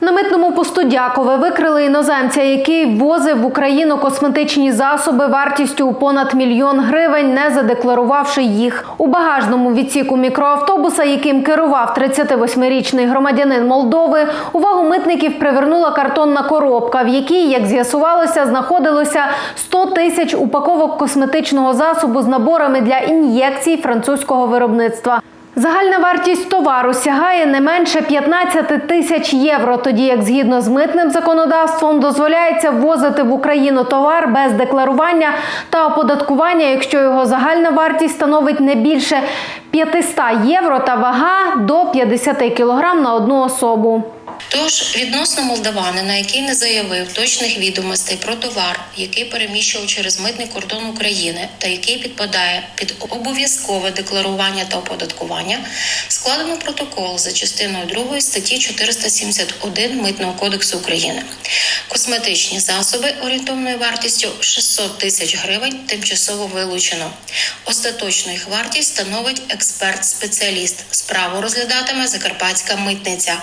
На митному посту Дякове викрили іноземця, який ввозив в Україну косметичні засоби вартістю у понад мільйон гривень, не задекларувавши їх. У багажному відсіку мікроавтобуса, яким керував 38-річний громадянин Молдови, увагу митників привернула картонна коробка, в якій, як з'ясувалося, знаходилося 100 тисяч упаковок косметичного засобу з наборами для ін'єкцій французького виробництва. Загальна вартість товару сягає не менше 15 тисяч євро, тоді як згідно з митним законодавством дозволяється ввозити в Україну товар без декларування та оподаткування, якщо його загальна вартість становить не більше 500 євро та вага до 50 кілограм на одну особу. Тож відносно молдаванина, який не заявив точних відомостей про товар, який переміщував через митний кордон України та який підпадає під обов'язкове декларування та оподаткування, складено протокол за частиною 2 статті 471 Митного кодексу України. Косметичні засоби орієнтовною вартістю 600 тисяч гривень тимчасово вилучено. Остаточну їх вартість становить експерт-спеціаліст. Справу розглядатиме Закарпатська митниця.